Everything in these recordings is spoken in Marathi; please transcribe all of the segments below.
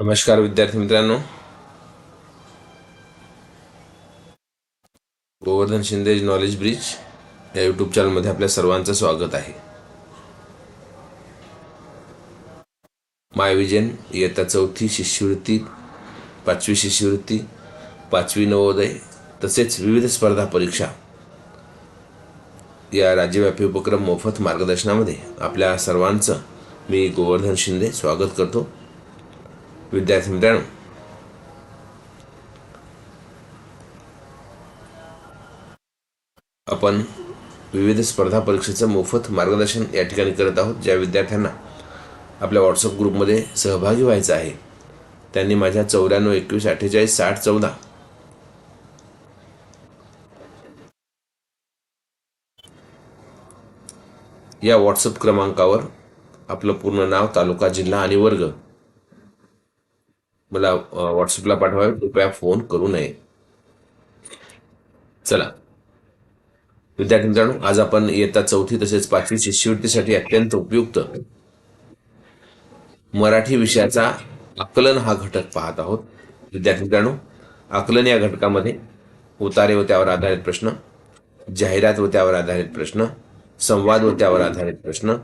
नमस्कार विद्यार्थी मित्रांनो. गोवर्धन शिंदे नॉलेज ब्रिज या यूट्यूब चॅनलमध्ये आपल्या सर्वांचं स्वागत आहे. माय विजन इयत्ता चौथी शिष्यवृत्ती पाचवी शिष्यवृत्ती पाचवी नवोदय तसेच विविध स्पर्धा परीक्षा. या राज्यव्यापी उपक्रम मोफत मार्गदर्शनामध्ये आपल्या सर्वांचं मी गोवर्धन शिंदे स्वागत करतो. विद्यार्थी मित्रांनो आपण विविध स्पर्धा परीक्षेचं मोफत मार्गदर्शन या ठिकाणी करत आहोत ज्या विद्यार्थ्यांना आपल्या व्हॉट्सअप ग्रुपमध्ये सहभागी व्हायचं आहे. त्यांनी माझ्या चौऱ्याण्णव एकवीस अठ्ठेचाळीस साठ चौदा या व्हॉट्सअप क्रमांकावर आपलं पूर्ण नाव तालुका जिल्हा आणि वर्ग मला व्हॉट्सअपला पाठवावे कृपया फोन करू नये. चला. विद्यार्थी मित्रांनो आज आपण इयत्ता चौथी तसेच पाचवी शिष्यवृत्तीसाठी अत्यंत उपयुक्त मराठी विषयाचा आकलन हा घटक पाहत आहोत. विद्यार्थी मित्रांनो आकलन या घटकामध्ये उतारे व त्यावर आधारित प्रश्न जाहिरात व त्यावर आधारित प्रश्न संवाद व त्यावर आधारित प्रश्न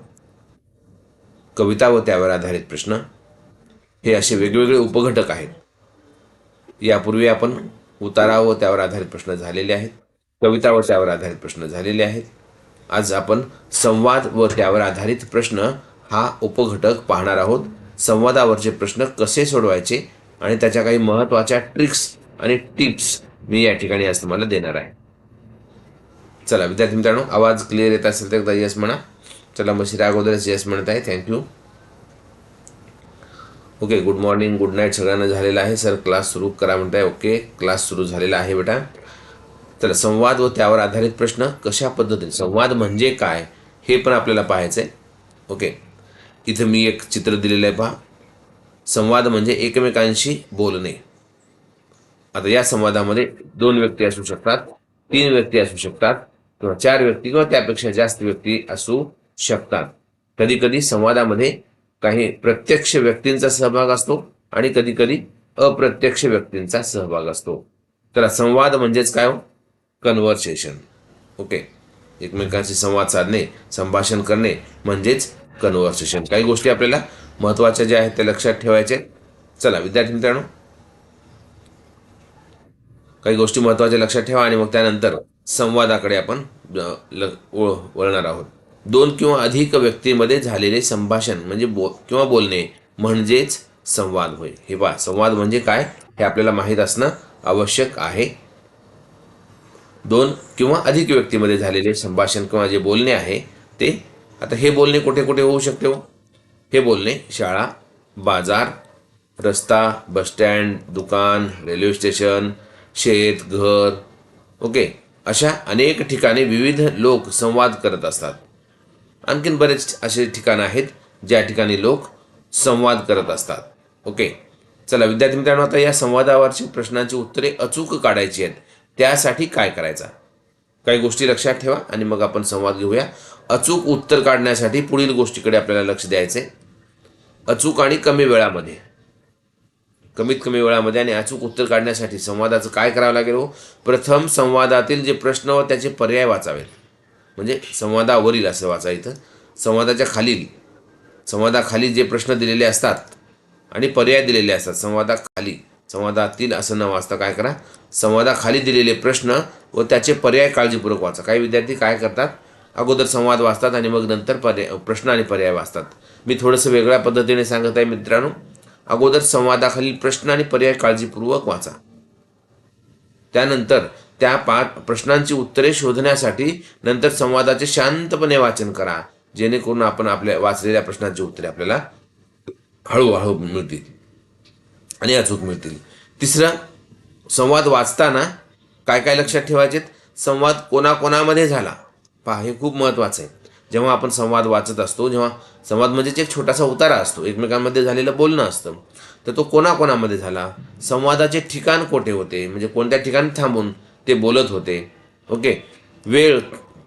कविता व त्यावर आधारित प्रश्न हे असे वेगवेगळे उपघटक आहेत. यापूर्वी आपण उतारा व त्यावर आधारित प्रश्न झालेले आहेत. कविता व त्यावर आधारित प्रश्न झालेले आहेत. आज आपण संवाद व त्यावर आधारित प्रश्न हा उपघटक पाहणार आहोत. संवादावरचे प्रश्न कसे सोडवायचे आणि त्याच्या काही महत्त्वाच्या ट्रिक्स आणि टिप्स मी या ठिकाणी आज तुम्हाला देणार आहे. चला विद्यार्थी मित्रांनो आवाज क्लिअर येत असेल तर एकदा यस म्हणा. चला मशीर अगोदरच यस म्हणत आहे. Thank you okay good morning good night सगळ्यांना झालेला आहे. सर क्लास सुरू करा म्हणताय. ओके क्लास सुरू झालेला आहे बेटा. तर संवाद व त्यावर आधारित प्रश्न कशा पद्धतीने? संवाद म्हणजे काय? हे पण आपल्याला पाहायचं आहे ओके इथं मी एक चित्र दिलेलं आहे पहा. संवाद म्हणजे एकमेकांशी बोलणे. आता या संवादामध्ये दोन व्यक्ती असू शकतात तीन व्यक्ती असू शकतात किंवा चार व्यक्ती किंवा त्यापेक्षा जास्त व्यक्ती असू शकतात. कधी कधी संवादामध्ये काही प्रत्यक्ष व्यक्तींचा सहभाग असतो आणि कधी कधी अप्रत्यक्ष व्यक्तींचा सहभाग असतो. तर संवाद म्हणजेच काय हो? कन्व्हर्सेशन. ओके? एकमेकांशी संवाद साधणे संभाषण करणे म्हणजेच कन्व्हर्सेशन. काही गोष्टी आपल्याला महत्त्वाच्या ज्या आहेत त्या लक्षात ठेवायच्या चला विद्यार्थी मित्रांनो. काही गोष्टी महत्त्वाच्या लक्षात ठेवा आणि मग त्यानंतर संवादाकडे आपण ल- वळ- वळणार आहोत. दोन किंवा अधिक व्यक्तीमध्ये झालेले संभाषण म्हणजे बो किंवा बोलणे म्हणजेच संवाद होय. हे पहा संवाद म्हणजे काय? हे आपल्याला माहीत असणं आवश्यक आहे. दोन किंवा अधिक व्यक्तीमध्ये झालेले संभाषण किंवा जे बोलणे आहे ते आता हे बोलणे कुठे कुठे होऊ शकते हो? हे बोलणे शाळा बाजार रस्ता बसस्टँड दुकान रेल्वे स्टेशन शेत घर ओके. अशा अनेक ठिकाणी विविध लोक संवाद करत असतात. आणखीन बरेच असे ठिकाणं आहेत ज्या ठिकाणी लोक संवाद करत असतात. ओके. चला विद्यार्थी मित्रांनो आता या संवादावरची प्रश्नांची उत्तरे अचूक काढायची आहेत. त्यासाठी काय करायचा? काही गोष्टी लक्षात ठेवा आणि मग आपण संवाद घेऊया. अचूक उत्तर काढण्यासाठी पुढील गोष्टीकडे आपल्याला लक्ष द्यायचे अचूक आणि कमी वेळामध्ये. कमीत कमी वेळामध्ये आणि अचूक उत्तर काढण्यासाठी संवादाचं काय करावं लागेल हो? प्रथम संवादातील जे प्रश्न व त्याचे पर्याय वाचावेत. म्हणजे संवादावरील असं वाचा इथं. संवादाच्या खालील. संवादाखाली जे प्रश्न दिलेले असतात आणि पर्याय दिलेले असतात. संवादाखाली. संवादातील असं न वाचता काय करा. संवादाखाली दिलेले प्रश्न व त्याचे पर्याय काळजीपूर्वक वाचा. काही विद्यार्थी काय करतात? अगोदर संवाद वाचतात आणि मग नंतर पर्याय प्रश्न आणि पर्याय वाचतात. मी थोडंसं वेगळ्या पद्धतीने सांगत आहे मित्रांनो. अगोदर संवादाखालील प्रश्न आणि पर्याय काळजीपूर्वक वाचा. त्यानंतर त्या पाच प्रश्नांची उत्तरे शोधण्यासाठी नंतर संवादाचे शांतपणे वाचन करा. जेणेकरून आपण आपल्या वाचलेल्या प्रश्नांची उत्तरे आपल्याला हळूहळू मिळतील. आणि अचूक मिळतील. तिसरं संवाद वाचताना काय काय लक्षात ठेवायचे संवाद कोणाकोणामध्ये झाला? पहा हे खूप महत्त्वाचं आहे. जेव्हा आपण संवाद वाचत असतो जेव्हा संवाद म्हणजेच एक छोटासा उतारा असतो. एकमेकांमध्ये झालेलं बोलणं असतं. तर तो कोणाकोणामध्ये झाला? संवादाचे ठिकाण कोठे होते? म्हणजे कोणत्या ठिकाणी थांबून? ते बोलत होते. ओके? वेळ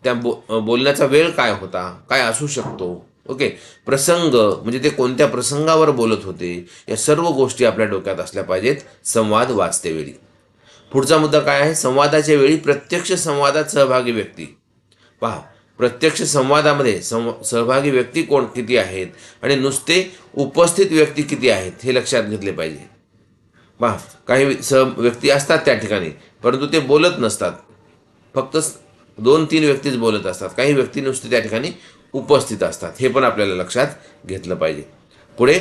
त्या बो बोलण्याचा वेळ काय होता? काय असू शकतो? ओके? प्रसंग म्हणजे ते कोणत्या प्रसंगावर बोलत होते? या सर्व गोष्टी आपल्या डोक्यात असल्या पाहिजेत. संवाद वाचते वेळी. पुढचा मुद्दा काय आहे? संवादाच्या वेळी प्रत्यक्ष संवादात सहभागी व्यक्ती. पहा प्रत्यक्ष संवादामध्ये सं सहभागी व्यक्ती कोण किती आहेत? आणि नुसते उपस्थित व्यक्ती किती आहेत? हे लक्षात घेतले पाहिजे. पहा काही सह व्यक्ती असतात त्या ठिकाणी. परंतु ते बोलत नसतात. फक्त दोन तीन व्यक्तीच बोलत असतात. काही व्यक्ती नुसते त्या ठिकाणी उपस्थित असतात. हे पण आपल्याला लक्षात घेतलं पाहिजे. पुढे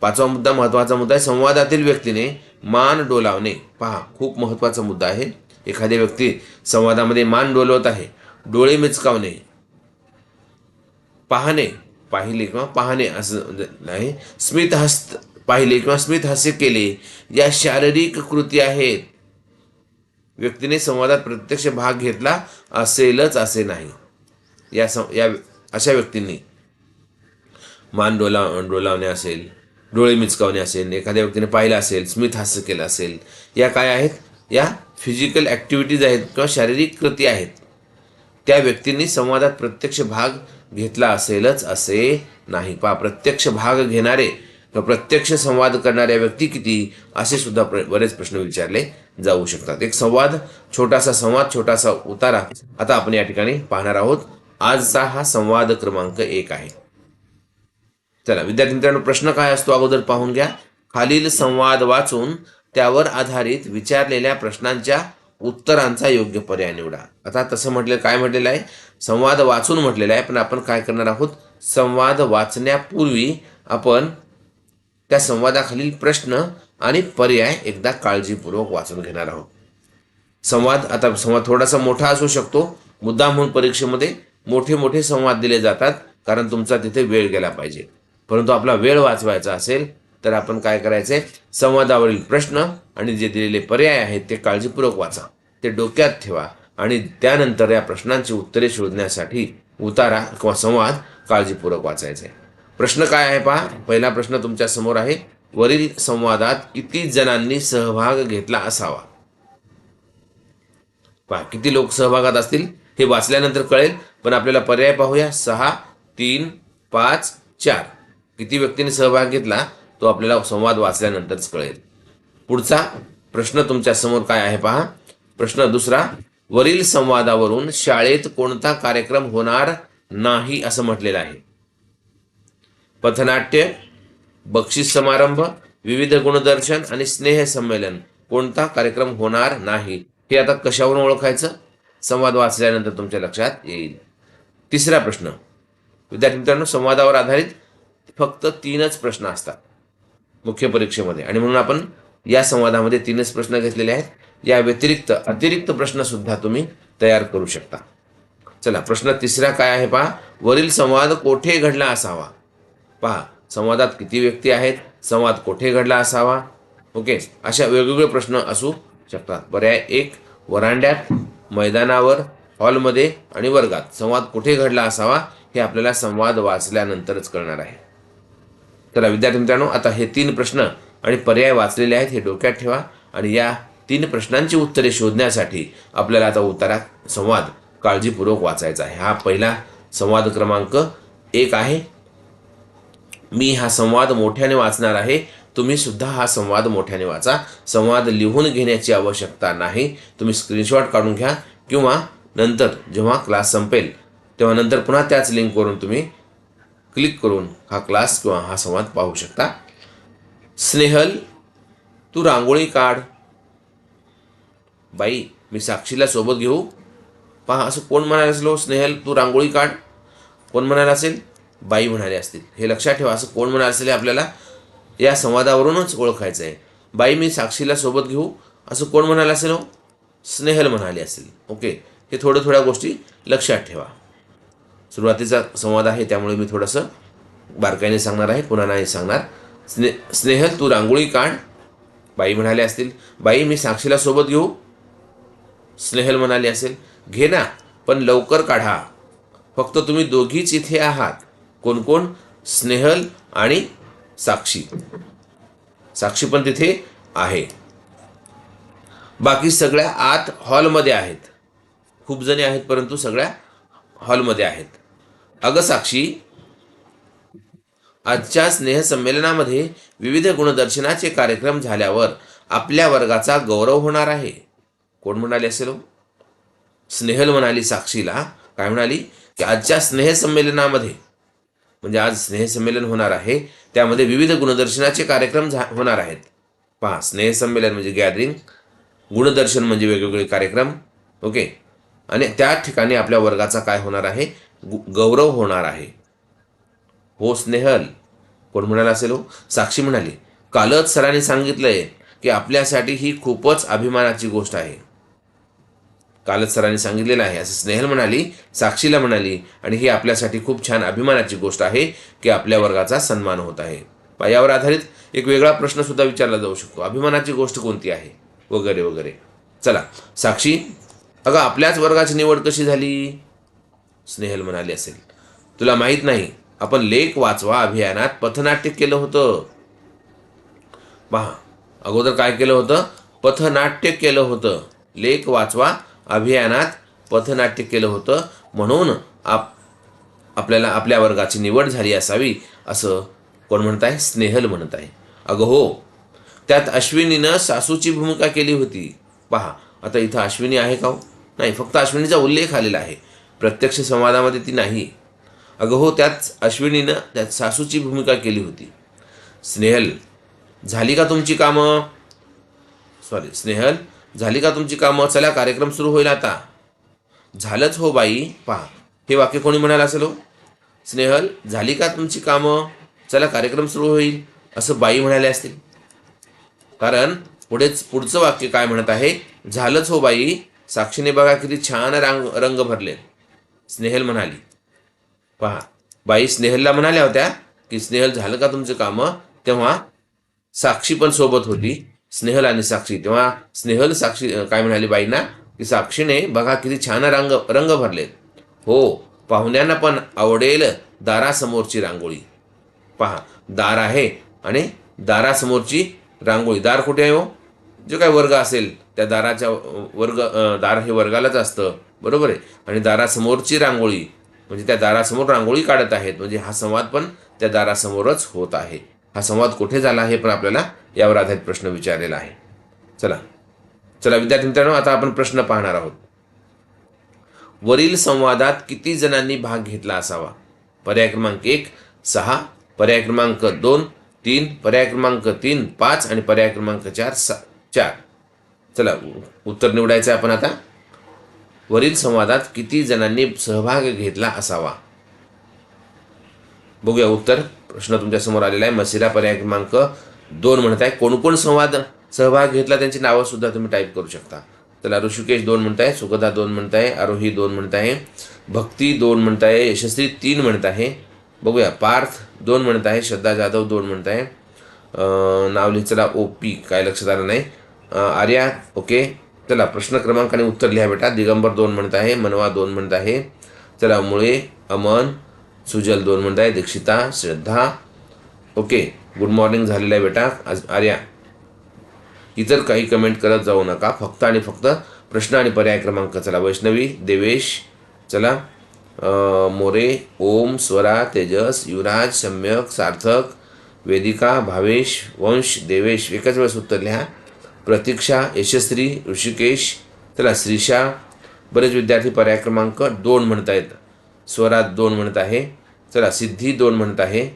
पाचवा मुद्दा महत्त्वाचा मुद्दा आहे संवादातील व्यक्तीने मान डोलावणे. पहा खूप महत्त्वाचा मुद्दा आहे. एखादी व्यक्ती संवादामध्ये मान डोलवत आहे. डोळे मिचकावणे. पाहणे पाहिले किंवा पाहणे असं म्हणजे नाही. स्मितहस्त पाहिले किंवा स्मितहास्य केले. या शारीरिक कृती आहेत. व्यक्तीने संवादात प्रत्यक्ष भाग घेतला असेलच असे नाही. या सं या अशा व्यक्तींनी मान डोला डोलावणे असेल डोळे मिचकावणे असेल एखाद्या व्यक्तीने पाहिलं असेल स्मित हास्य केलं असेल या काय आहेत? या फिजिकल ॲक्टिव्हिटीज आहेत किंवा शारीरिक कृती आहेत. त्या व्यक्तींनी संवादात प्रत्यक्ष भाग घेतला असेलच असे नाही. पा प्रत्यक्ष भाग घेणारे किंवा प्रत्यक्ष संवाद करणाऱ्या व्यक्ती किती असे सुद्धा बरेच प्रश्न विचारले जाऊ शकतात. एक संवाद छोटासा संवाद छोटासा उतारा. आता आपण या ठिकाणी पाहणार आहोत. आजचा हा संवाद क्रमांक एक आहे. चला विद्यार्थी मित्रांनो प्रश्न काय असतो अगोदर पाहून घ्या. खालील संवाद वाचून त्यावर आधारित विचारलेल्या प्रश्नांच्या उत्तरांचा योग्य पर्याय निवडा. आता तसं म्हटलं काय म्हटलेलं आहे? संवाद वाचून म्हटलेलं आहे पण आपण काय करणार आहोत? संवाद वाचण्यापूर्वी आपण त्या संवादाखालील प्रश्न आणि पर्याय एकदा काळजीपूर्वक वाचून घेणार आहोत. संवाद आता संवाद थोडासा मोठा असू शकतो. मुद्दा म्हणून परीक्षेमध्ये मोठे मोठे संवाद दिले जातात कारण तुमचा तिथे वेळ गेला पाहिजे. परंतु आपला वेळ वाचवायचा असेल तर आपण काय करायचे? संवादावरील प्रश्न आणि जे दिलेले पर्याय आहेत ते काळजीपूर्वक वाचा. ते डोक्यात ठेवा आणि त्यानंतर या प्रश्नांची उत्तरे शोधण्यासाठी उतारा किंवा संवाद काळजीपूर्वक वाचायचे. प्रश्न काय आहे पहा? पहिला प्रश्न तुमच्यासमोर आहे. वरील संवादात किती जणांनी सहभाग घेतला असावा? पहा किती लोक सहभागात असतील हे वाचल्यानंतर कळेल पण आपल्याला पर्याय पाहूया. सहा तीन पाच चार. किती व्यक्तींनी सहभाग घेतला तो आपल्याला संवाद वाचल्यानंतरच कळेल. पुढचा प्रश्न तुमच्यासमोर काय आहे पहा? प्रश्न दुसरा वरील संवादावरून शाळेत कोणता कार्यक्रम होणार नाही असं म्हटलेलं आहे. पथनाट्य बक्षीस समारंभ विविध गुणदर्शन आणि स्नेह संमेलन. कोणता कार्यक्रम होणार नाही? हे आता कशावरून ओळखायचं? संवाद वाचल्यानंतर तुमच्या लक्षात येईल. तिसरा प्रश्न. विद्यार्थी मित्रांनो संवादावर आधारित फक्त तीनच प्रश्न असतात मुख्य परीक्षेमध्ये. आणि म्हणून आपण या संवादामध्ये तीनच प्रश्न घेतलेले आहेत. या व्यतिरिक्त अतिरिक्त प्रश्नसुद्धा तुम्ही तयार करू शकता. चला प्रश्न तिसरा काय आहे पहा? वरील संवाद कोठे घडला असावा? पहा संवादात किती व्यक्ती आहेत संवाद कोठे घडला असावा? ओके अशा वेगवेगळे प्रश्न असू शकतात. पर्याय एक वरांड्यात मैदानावर हॉलमध्ये आणि वर्गात संवाद कुठे घडला असावा हे आपल्याला संवाद वाचल्यानंतरच कळणार आहे. तर विद्यार्थी मित्रांनो आता हे तीन प्रश्न आणि पर्याय वाचलेले आहेत हे डोक्यात ठेवा आणि या तीन प्रश्नांची उत्तरे शोधण्यासाठी आपल्याला आता उत्तरात संवाद काळजीपूर्वक वाचायचा आहे. हा पहिला संवाद क्रमांक एक आहे. मी हा संवाद मोठ्याने वाचणार आहे. तुम्ही सुद्धा हा संवाद मोठ्याने वाचा. संवाद लिहून घेण्याची आवश्यकता नाही. तुम्ही स्क्रीनशॉट काढून घ्या किंवा नंतर जेव्हा क्लास संपेल तेव्हा नंतर पुन्हा त्याच लिंकवरून तुम्ही क्लिक करून हा क्लास किंवा हा संवाद पाहू शकता. स्नेहल तू रांगोळी काढ. बाई मी साक्षीला सोबत घेऊ. पहा असं कोण म्हणायला असलो हो, स्नेहल तू रांगोळी काढ. कोण म्हणायला असेल? बाई म्हणाले असतील हे लक्षात ठेवा असं कोण म्हणाले असेल आपल्याला या संवादावरूनच ओळखायचं आहे बाई मी साक्षीला सोबत घेऊ असं कोण म्हणाले असेल हो? स्नेहल म्हणाले असेल. ओके हे थोड्या थोड्या गोष्टी लक्षात ठेवा. सुरुवातीचा संवाद आहे त्यामुळे मी थोडंसं बारकाईने सांगणार आहे पुन्हा नाही सांगणार. स्ने स्नेहल तू रांगोळी काढ. बाई म्हणाले असतील बाई मी साक्षीला सोबत घेऊ. स्नेहल म्हणाली असेल घे ना पण लवकर काढा. फक्त तुम्ही दोघीच इथे आहात. कोण कोण स्नेहल आणि साक्षी. साक्षी पण तिथे आहे. बाकी सगळ्या आत हॉलमध्ये आहेत. खूप जणी आहेत परंतु सगळ्या हॉलमध्ये आहेत. अगं साक्षी आजच्या स्नेहसंमेलनामध्ये विविध गुणदर्शनाचे कार्यक्रम झाल्यावर आपल्या वर्गाचा गौरव होणार आहे. कोण म्हणाले असेल हो? स्नेहल म्हणाली साक्षीला. काय म्हणाली? की आजच्या स्नेहसंमेलनामध्ये म्हणजे आज स्नेहसंमेलन होणार आहे. त्यामध्ये विविध गुणदर्शनाचे कार्यक्रम झा होणार आहेत. पहा स्नेहसंमेलन म्हणजे गॅदरिंग गुणदर्शन म्हणजे वेगवेगळे कार्यक्रम ओके? आणि त्या ठिकाणी आपल्या वर्गाचा काय होणार आहे? गु- गौरव होणार आहे. हो स्नेहल. कोण म्हणाला असेल हो? साक्षी म्हणाली कालच सरांनी सांगितलंय की आपल्यासाठी ही खूपच अभिमानाची गोष्ट आहे. कालच सरांनी सांगितलेलं आहे. असं स्नेहल म्हणाली साक्षीला म्हणाली आणि ही आपल्यासाठी खूप छान अभिमानाची गोष्ट आहे की आपल्या वर्गाचा सन्मान होत आहे. पायावर आधारित एक वेगळा प्रश्न सुद्धा विचारला जाऊ शकतो. अभिमानाची गोष्ट कोणती आहे? वगैरे वगैरे. चला साक्षी अगं आपल्याच वर्गाची निवड कशी झाली? स्नेहल म्हणाली असेल. तुला माहीत नाही आपण लेख वाचवा अभियानात पथनाट्य केलं होतं. पहा अगोदर काय केलं होतं? पथनाट्य केलं होतं. लेख वाचवा अभियानात पथनाट्य केलं होतं म्हणून आप आपल्याला आपल्या वर्गाची निवड झाली असावी असं कोण म्हणत आहे? स्नेहल म्हणत आहे. अगं हो त्यात अश्विनीनं सासूची भूमिका केली होती. पहा आता इथं अश्विनी आहे का हो? नाही फक्त अश्विनीचा उल्लेख आलेला आहे. प्रत्यक्ष संवादामध्ये ती नाही. अगं हो त्यात अश्विनीनं त्यात सासूची भूमिका केली होती. स्नेहल झाली का तुमची कामं? सॉरी स्नेहल झाली का तुमची कामं? चला कार्यक्रम सुरू होईल आता. झालंच हो बाई. पहा हे वाक्य कोणी म्हणाला असेल हो? स्नेहल झाली का तुमची कामं? चला कार्यक्रम सुरू होईल असं बाई म्हणाले असतील. कारण पुढेच पुढचं वाक्य काय म्हणत आहे? झालंच हो बाई. साक्षीने बघा किती छान रंग रंग भरले. स्नेहल म्हणाली. पहा बाई स्नेहलला म्हणाल्या होत्या की स्नेहल झालं का तुमचं कामं? तेव्हा साक्षी पण सोबत होती. स्नेहल आणि साक्षी. तेव्हा स्नेहल साक्षी काय म्हणाली बाईंना? की साक्षीने बघा किती छान रंग रंग भरलेत. हो पाहुण्यांना पण आवडेल दारासमोरची रांगोळी. पहा दार आहे आणि दारासमोरची रांगोळी. दार कुठे आहे हो? जे काय वर्ग असेल त्या दाराच्या वर्ग दार हे वर्गालाच असतं. बरोबर आहे? आणि दारासमोरची रांगोळी म्हणजे त्या दारासमोर रांगोळी काढत आहेत. म्हणजे हा संवाद पण त्या दारासमोरच होत आहे. हा संवाद कुठे झाला हे पण आपल्याला यावर आधारित प्रश्न विचारलेला आहे. चला. चला विद्यार्थी मित्रांनो आता आपण प्रश्न पाहणार आहोत. वरील संवादात किती जणांनी भाग घेतला असावा? पर्याय क्रमांक एक सहा पर्याय क्रमांक दोन तीन पर्याय क्रमांक तीन पाच आणि पर्याय क्रमांक चार सा चार. चला उत्तर निवडायचं आहे आपण आता. वरील संवादात किती जणांनी सहभाग घेतला असावा? बघूया उत्तर. प्रश्न तुमच्यासमोर आलेला आहे. मसिरा पर्याय क्रमांक दोन म्हणत आहे कोणकोण संवाद सहभाग घेतला त्यांची नावं सुद्धा तुम्ही टाईप करू शकता. त्याला ऋषिकेश दोन म्हणत आहे सुगदा दोन म्हणत आहे आरोही दोन म्हणत आहे भक्ती दोन म्हणत आहे यशस्वी तीन म्हणत आहे. बघूया पार्थ दोन म्हणत आहे श्रद्धा जाधव दोन म्हणत आहे. नाव लिहिचला ओ पी काय लक्षात आलं नाही. आर्या ओके. चला प्रश्न क्रमांक आणि उत्तर लिहा बेटा. दिगंबर दोन म्हणत आहे मनवा दोन म्हणत आहे. चला मुळे अमन सुजल दोन म्हणत आहे Dikshita Shraddha. Okay good morning झालेलं आहे बेटा. आज आर्या इतर काही कमेंट करत जाऊ नका. फक्त आणि फक्त प्रश्न आणि पर्याय क्रमांक चला. वैष्णवी देवेश चला. मोरे ओम स्वरा तेजस युवराज सम्यक सार्थक वेदिका भावेश वंश देवेश. एकाच वेळेस उत्तर लिहा. प्रतीक्षा यशस्वी ऋषिकेश. चला श्रीषा बरेच विद्यार्थी पर्याय क्रमांक दोन म्हणता आहेत स्वरात दोन म्हणत आहे. चला सिद्धी दोन म्हणत आहे.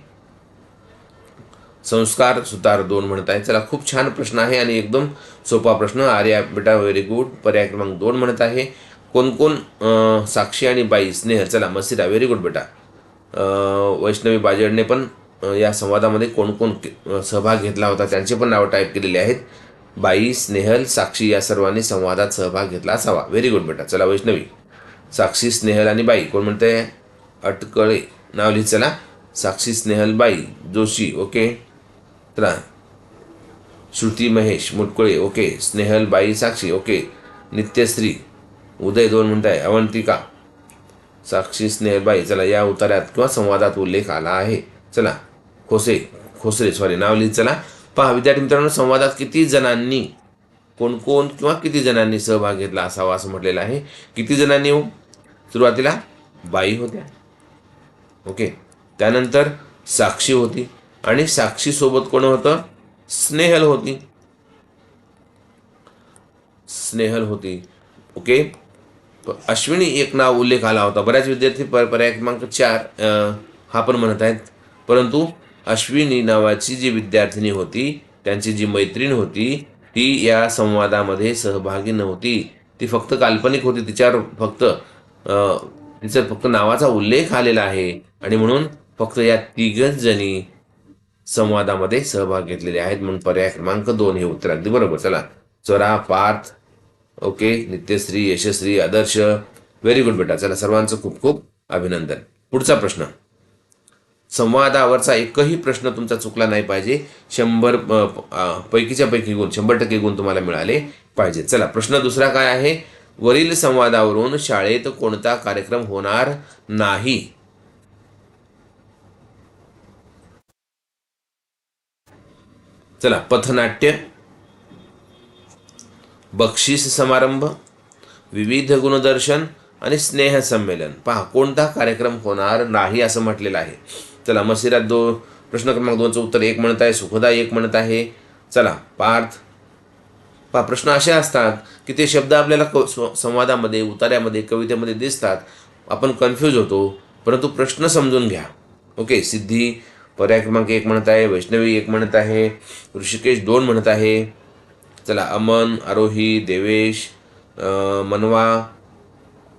संस्कार सुतार दोन म्हणत आहे. चला खूप छान प्रश्न आहे आणि एकदम सोपा प्रश्न. आर्या बेटा व्हेरी गुड पर्याय क्रमांक दोन म्हणत आहे. कोण कोण साक्षी आणि बाई स्नेह? चला मसिरा व्हेरी गुड बेटा. वैष्णवी बाजेडने पण या संवादामध्ये कोण कोण सहभाग घेतला होता त्यांचे पण नावं टाईप केलेले आहेत. बाई स्नेहल साक्षी या सर्वांनी संवादात सहभाग घेतला असावा. व्हेरी गुड बेटा. चला वैष्णवी. साक्षी स्नेहल आणि बाई. कोण म्हणते अटकळे. नाव लिहित चला. साक्षी स्नेहल बाई जोशी ओके. चला श्रुती महेश मुटकुळे ओके. स्नेहल बाई साक्षी ओके. नित्यश्री उदय दोन म्हणताय. अवंतिका. साक्षी स्नेहल बाई चला या उतार्यात किंवा संवादात उल्लेख आला आहे. चला. खोसे खोसरे सॉरी नाव लिहित चला. पहा विद्यार्थी मित्रांनो संवादात किती जणांनी कोण कोण किंवा किती जणांनी सहभाग घेतला असावा असं म्हटलेलं आहे. किती जणांनी हो? सुरुवातीला बाई होत्या. ओके त्यानंतर साक्षी होती. आणि साक्षीसोबत कोण होतं? स्नेहल होती. स्नेहल होती. ओके अश्विनी एक नाव उल्लेख आला होता. बऱ्याच विद्यार्थी पर पर्याय क्रमांक चार हा पण म्हणत आहेत. परंतु अश्विनी नावाची जी विद्यार्थिनी होती त्यांची जी मैत्रीण होती ती या संवादामध्ये सहभागी नव्हती. ती फक्त काल्पनिक होती. तिच्यावर फक्त अं, फक्त नावाचा उल्लेख आलेला आहे. आणि म्हणून फक्त या तिघच जणी संवादामध्ये सहभाग घेतलेले आहेत. म्हणून पर्याय क्रमांक दोन हे उत्तर अगदी बरोबर. चला. चोरा Parth okay Nityashree Yashasvi Adarsh. Very good बेटा. चला सर्वांचं खूप खूप अभिनंदन. पुढचा प्रश्न. संवादावरचा एकही प्रश्न तुमचा चुकला नाही पाहिजे. शंभर पैकीच्या पैकी गुण शंभर टक्के गुण तुम्हाला मिळाले पाहिजे चला प्रश्न दुसरा काय आहे? वरील संवादावरून शाळेत कोणता कार्यक्रम होणार नाही? चला पथनाट्य बक्षीस समारंभ विविध गुणदर्शन आणि स्नेह संमेलन. पहा कोणता कार्यक्रम होणार नाही असं म्हटलेलं आहे. चला मसिरात दो प्रश्न क्रमांक दोनचं उत्तर एक म्हणत आहे सुखदा एक म्हणत आहे. चला पार्थ पहा प्रश्न असे असतात की ते शब्द आपल्याला क संवादामध्ये उतार्यामध्ये कवितेमध्ये दिसतात. आपण कन्फ्यूज होतो. परंतु प्रश्न समजून घ्या. ओके सिद्धी पर्याय क्रमांक एक म्हणत आहे वैष्णवी एक म्हणत आहे ऋषिकेश दोन म्हणत आहे. चला अमन आरोही देवेश मनवा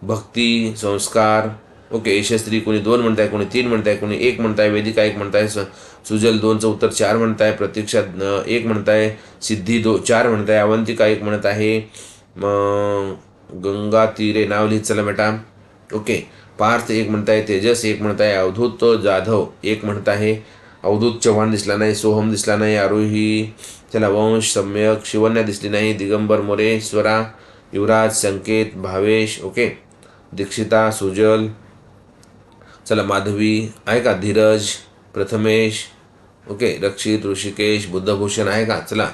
भक्ती संस्कार ओके यशस्त्री कोणी दोन म्हणताय कोणी तीन म्हणताय कोणी एक म्हणताय वेदिका एक म्हणताय स- सुजल दोनचं उत्तर चार म्हणताय प्रतीक्षा एक म्हणताय सिद्धी दो चार म्हणताय अवंतिका एक म्हणत आहे. मग गंगा तीरे नाव लिहित चला बेटा. ओके पार्थ एक म्हणताय तेजस एक म्हणताय अवधूत जाधव एक म्हणत आहे. अवधूत चव्हाण दिसला नाही सोहम दिसला नाही आरोही त्याला वंश सम्यक शिवन्या दिसली नाही दिगंबर मोरे स्वरा युवराज संकेत भावेश ओके. दीक्षिता सुजल चला माधवी आहे का धीरज प्रथमेश ओके रक्षित ऋषिकेश बुद्धभूषण आहे का चला.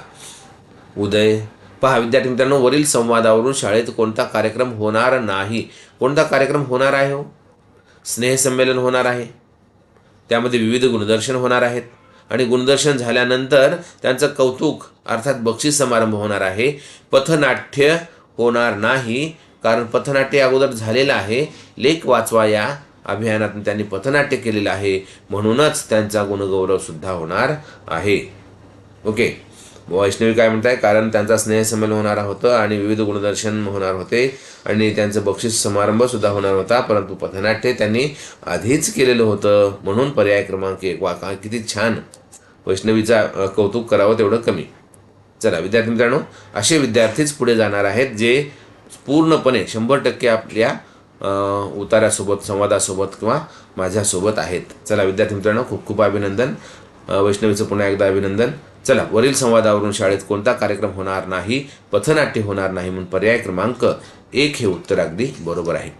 उदय पहा विद्यार्थी मित्रांनो वरील संवादावरून शाळेत कोणता कार्यक्रम होणार नाही? कोणता कार्यक्रम होणार आहे हो? स्नेहसंमेलन होणार आहे. त्यामध्ये विविध गुणदर्शन होणार आहेत. आणि गुणदर्शन झाल्यानंतर त्यांचं कौतुक अर्थात बक्षीस समारंभ होणार आहे. पथनाट्य होणार नाही कारण पथनाट्य अगोदर झालेलं आहे. लेख वाचवा या अभियानातून त्यांनी पथनाट्य केलेलं आहे. म्हणूनच त्यांचा गुणगौरव सुद्धा होणार आहे. ओके. वैष्णवी काय म्हणताय? कारण त्यांचा स्नेहसंमेलन होणार होतं आणि विविध गुणदर्शन होणार होते आणि त्यांचं बक्षीस समारंभ सुद्धा होणार होता परंतु पथनाट्य त्यांनी आधीच केलेलं होतं. म्हणून पर्याय क्रमांक एक. वा का- किती छान. वैष्णवीचा कौतुक करावं तेवढं कमी. चला विद्यार्थी मित्रांनो असे विद्यार्थीच पुढे जाणार आहेत जे पूर्णपणे शंभर टक्के आपल्या उतार्यासोबत संवादासोबत किंवा माझ्यासोबत आहेत. चला विद्यार्थी मित्रांनो खूप खूप अभिनंदन. वैष्णवीचं पुन्हा एकदा अभिनंदन. चला वरील संवादावरून शाळेत कोणता कार्यक्रम होणार नाही पथनाट्य होणार नाही म्हणून पर्याय क्रमांक एक हे उत्तर अगदी बरोबर आहे.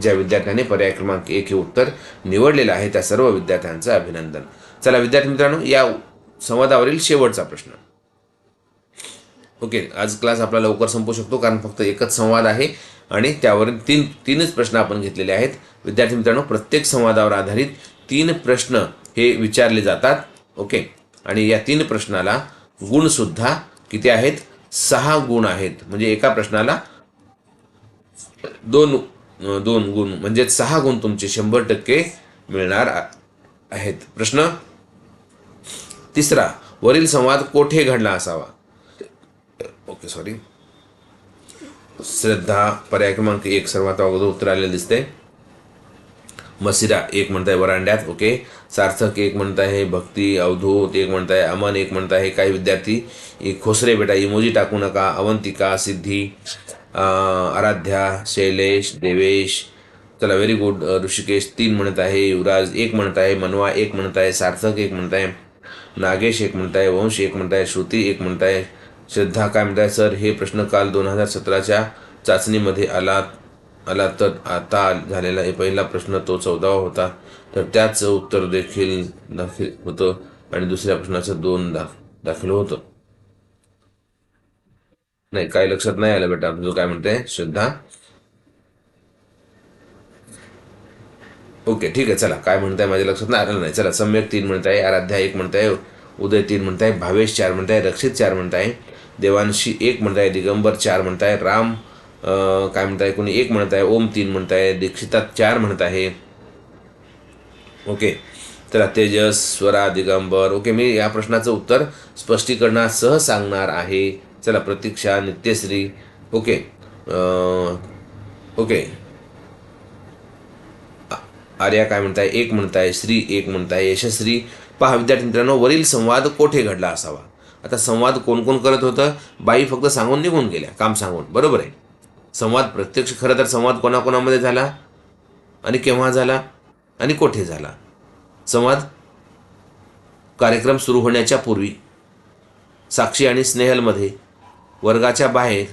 ज्या विद्यार्थ्याने पर्याय क्रमांक एक हे उत्तर निवडलेलं आहे त्या सर्व विद्यार्थ्यांचं अभिनंदन. चला विद्यार्थी मित्रांनो या संवादावरील शेवटचा प्रश्न. ओके आज क्लास आपला लवकर संपू शकतो कारण फक्त एकच संवाद आहे. आणि त्यावरील तीन तीनच प्रश्न आपण घेतलेले आहेत. विद्यार्थी मित्रांनो प्रत्येक संवादावर आधारित तीन प्रश्न हे विचारले जातात. ओके? आणि या तीन प्रश्नाला गुणसुद्धा किती आहेत? सहा गुण आहेत. म्हणजे एका प्रश्नाला दोन दोन गुण म्हणजे सहा गुण तुमचे शंभर टक्के मिळणार आहेत. प्रश्न? तिसरा वरील संवाद कोठे घडला असावा? ओके सॉरी श्रद्धा पर्याय क्रमांक एक सर्वात अगोदर उत्तर आलेलं दिसते मसिरा एक म्हणताय वरांड्यात ओके सार्थक एक म्हणत आहे भक्ती अवधूत एक म्हणत आहे अमन एक म्हणत आहे काही विद्यार्थी एक खोसरे बेटा इमोजी टाकू नका अवंतिका सिद्धी आराध्या शैलेश देवेश चला व्हेरी गुड ऋषिकेश तीन म्हणत आहे युवराज एक म्हणत आहे मनवा एक म्हणत आहे सार्थक एक म्हणत आहे नागेश एक म्हणत आहे वंश एक म्हणत आहे श्रुती एक म्हणत आहे श्रद्धा काय म्हणताय? सर हे प्रश्न काल दोन हजार सतराच्या चाचणीमध्ये आला आला तर आता झालेला पहिला प्रश्न तो चौदावा होता. तर त्याच उत्तर देखील दाखील होतं आणि दुसऱ्या प्रश्नाचं दोन दा दाखल होतं. नाही काय लक्षात नाही आलं बेटा. तुझं काय म्हणते श्रद्धा? ओके ठीक आहे चला. काय म्हणताय माझ्या लक्षात नाही आलं नाही. चला सम्यक तीन म्हणताय आराध्या एक म्हणताय उदय तीन म्हणताय भावेश चार म्हणताय रक्षित चार म्हणताय. देवांशी एक म्हणताय दिगंबर चार म्हणताय राम काय काय म्हणताय कोणी एक म्हणत आहे ओम तीन म्हणताय दीक्षितात चार म्हणत आहे. ओके. चला तेजस स्वरा दिगंबर. ओके मी या प्रश्नाचं उत्तर स्पष्टीकरणासह सांगणार आहे. चला प्रतीक्षा नित्यश्री. ओके. ओके. आर्या काय म्हणताय? एक म्हणताय श्री एक म्हणताय यशस्वी पहा विद्यार्थी मित्रांनो वरील संवाद कोठे घडला असावा? आता संवाद कोण कोण करत होतं? बाई फक्त सांगून निघून गेल्या काम सांगून. बरोबर आहे. संवाद प्रत्यक्ष खरं तर संवाद कोणाकोणामध्ये झाला? आणि केव्हा झाला? आणि कोठे झाला? संवाद कार्यक्रम सुरू होण्याच्या पूर्वी साक्षी आणि स्नेहलमध्ये वर्गाच्या बाहेर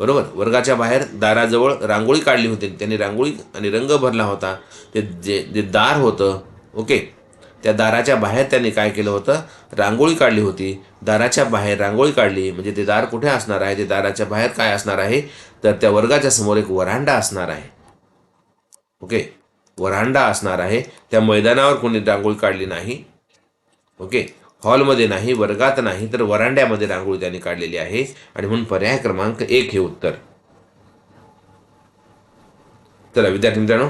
बरोबर? वर्गाच्या बाहेर दाराजवळ रांगोळी काढली होती. त्यांनी रांगोळी आणि रंग भरला होता. ते जे जे दार होतं ओके? त्या दाराच्या बाहेर त्यांनी काय केलं होतं? रांगोळी काढली होती. दाराच्या बाहेर रांगोळी काढली. म्हणजे ते दार कुठे असणार आहे? ते दाराच्या बाहेर काय असणार आहे? तर त्या वर्गाच्या समोर एक वरांडा असणार आहे. ओके? वरांडा असणार आहे. त्या मैदानावर कोणी रांगोळी काढली नाही. ओके? हॉलमध्ये नाही वर्गात नाही तर वरांड्यामध्ये रांगोळी त्यांनी काढलेली आहे. आणि म्हणून पर्याय क्रमांक एक हे उत्तर. चला विद्यार्थी मित्रांनो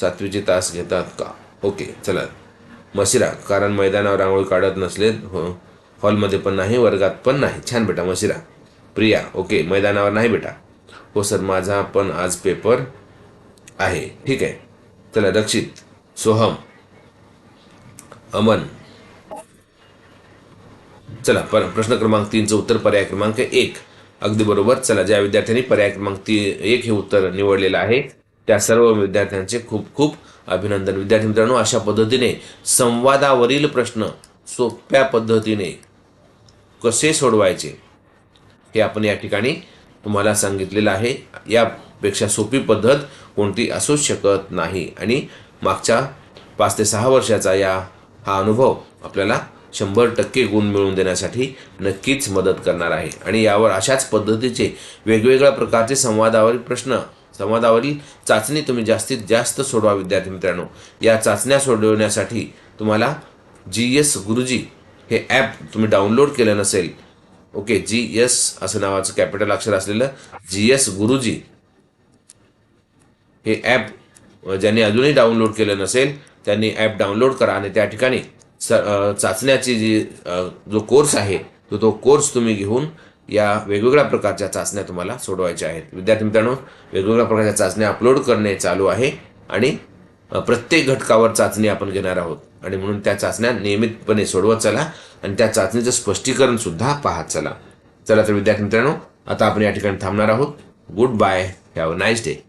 सातवीचे तास घेतात का? ओके चला. मशिरा कारण मैदानावर रांगोळी काढत नसले हो. हॉलमध्ये पण नाही वर्गात पण नाही. छान बेटा मशिरा. प्रिया ओके मैदानावर नाही बेटा. हो सर माझा पण आज पेपर आहे. ठीक आहे. चला रक्षित सोहम अमन. चला पर प्रश्न क्रमांक तीनचं उत्तर पर्याय क्रमांक एक. अगदी बरोबर. चला ज्या विद्यार्थ्यांनी पर्याय क्रमांक ती एक हे उत्तर निवडलेलं आहे त्या सर्व विद्यार्थ्यांचे खूप खूप अभिनंदन. विद्यार्थी मित्रांनो अशा पद्धतीने संवादावरील प्रश्न सोप्या पद्धतीने कसे सोडवायचे हे आपण या ठिकाणी तुम्हाला सांगितलेलं आहे. यापेक्षा सोपी पद्धत कोणती असूच शकत नाही. आणि मागच्या पाच ते सहा वर्षाचा या हा अनुभव आपल्याला शंभर टक्के गुण मिळवून देण्यासाठी नक्कीच मदत करणार आहे. आणि यावर अशाच पद्धतीचे वेगवेगळ्या प्रकारचे संवादावरील प्रश्न संवादावरील चाचणी तुम्ही जास्तीत जास्त सोडवा विद्यार्थी मित्रांनो. या चाचण्या सोडवण्यासाठी तुम्हाला जी एस गुरुजी हे ॲप तुम्ही डाउनलोड केलं नसेल. ओके जी एस असं नावाचं कॅपिटल अक्षर असलेलं जी एस गुरुजी हे ॲप ज्यांनी अजूनही डाउनलोड केलं नसेल त्यांनी ॲप डाउनलोड करा आणि त्या ठिकाणी स चाचण्याची जी जो कोर्स आहे तो तो कोर्स तुम्ही घेऊन या वेगवेगळ्या प्रकारच्या चाचण्या तुम्हाला सोडवायच्या आहेत. विद्यार्थी मित्रांनो वेगवेगळ्या प्रकारच्या चाचण्या अपलोड करणे चालू आहे आणि प्रत्येक घटकावर चाचणी आपण घेणार आहोत. आणि म्हणून त्या चाचण्या नियमितपणे सोडवत चला आणि त्या चाचणीचं स्पष्टीकरण सुद्धा पाहत चला. चला तर विद्यार्थी मित्रांनो आता आपण या ठिकाणी थांबणार आहोत. Good bye have nice day